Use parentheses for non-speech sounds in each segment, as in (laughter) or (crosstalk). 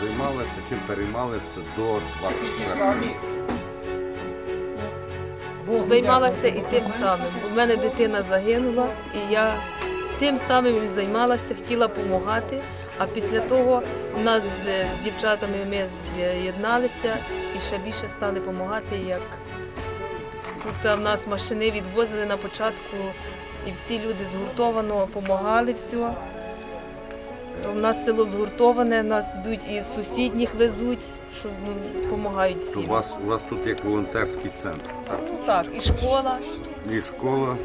займалися, чим переймалися до 24 Займалася і тим самим. В мене дитина загинула, і я тим самим і займалася, хотіла допомагати. А після того в нас з, з дівчатами ми з'єдналися і ще більше стали допомагати. Як тут в нас машини відвозили на початку, і всі люди згуртовано допомагали все. То в нас село згуртоване, нас йдуть і з сусідніх везуть, що допомагають всім. у вас, у вас тут як волонтерський центр, так? Ну так, і школа. І школа.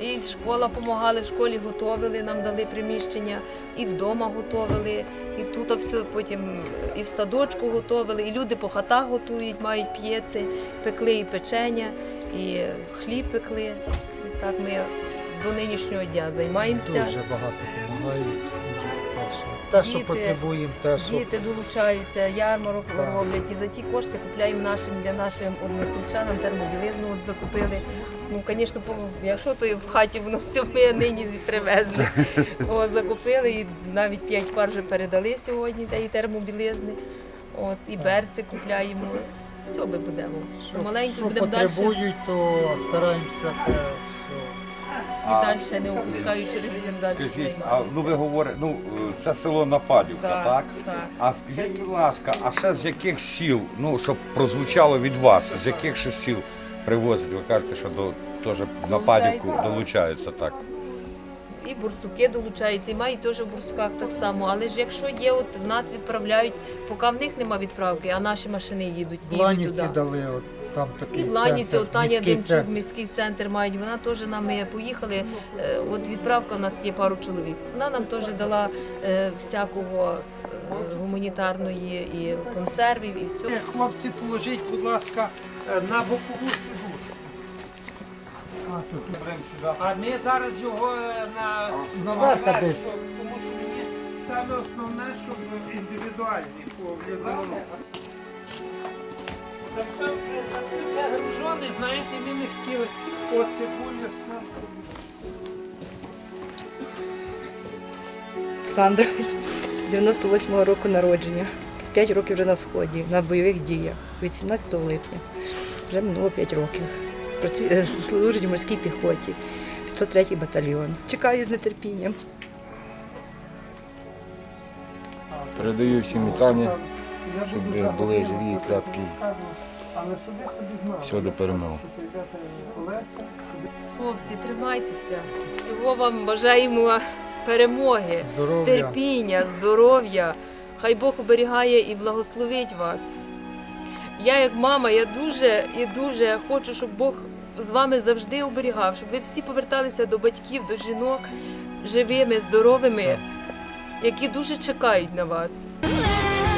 І школа допомагали, в школі готували, нам дали приміщення, і вдома готували, і тут все потім і в садочку готували, і люди по хатах готують, мають п'єці, пекли і печення, і хліб пекли. І так ми до нинішнього дня займаємося. Дуже багато допомагають. Дуже те, те, що Діти- потребуємо, те, що Діти долучаються, ярмарок роблять, і за ті кошти купляємо нашим для нашим односельчанам термобілизну от закупили. Ну, звісно, якщо то в хаті воно все ми нині привезли. (laughs) О, закупили і навіть п'ять пар вже передали сьогодні тієї термобілизни. От, і берці купляємо. Все ми будемо. що, Маленькі що будемо далі. потребують, то стараємося те все. І далі не опускаючи руки, будемо далі Скажіть, а ну ви говорите, ну це село Нападівка, так? Так, так. А скажіть, будь ласка, а ще з яких сіл, ну щоб прозвучало від вас, з яких ще сіл привозять? Ви кажете, що до теж Нападівку Долучаються. так. І бурсуки долучаються, і мають теж в бурсуках так само. Але ж якщо є, от в нас відправляють, поки в них нема відправки, а наші машини їдуть, їдуть Ланіці туди. дали, от, там такий І Ланіці, центр, Таня міський Демчук, центр. міський центр мають. Вона теж нами поїхали. Е, От відправка у нас є пару чоловік. Вона нам теж дала е, всякого е, гуманітарної і консервів, і все. Хлопці, положіть, будь ласка, е, на бокову сидушку. А ми зараз його е, на Наверх наверх, десь. Тому що мені саме основне, щоб індивідуальні пов'язали. Е, знаєте, ми не хотіли оце буля все. Олександрович, 98-го року народження. З 5 років вже на сході, на бойових діях, 18 липня. Вже минуло 5 років. Працює, е, служить в морській піхоті, 503 батальйон. Чекаю з нетерпінням. Передаю всім вітання, щоб були живі і крепкі. Але щоб ви собі знали, Всього до перемоги. Хлопці, тримайтеся. Всього вам бажаємо перемоги. Здоров'я. терпіння, здоров'я. Хай Бог оберігає і благословить вас. Я, як мама, я дуже і дуже хочу, щоб Бог з вами завжди оберігав, щоб ви всі поверталися до батьків, до жінок живими, здоровими, які дуже чекають на вас.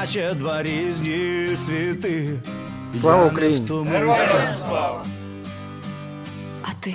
Наче два різні світи. Слава Україні! втомився. А ти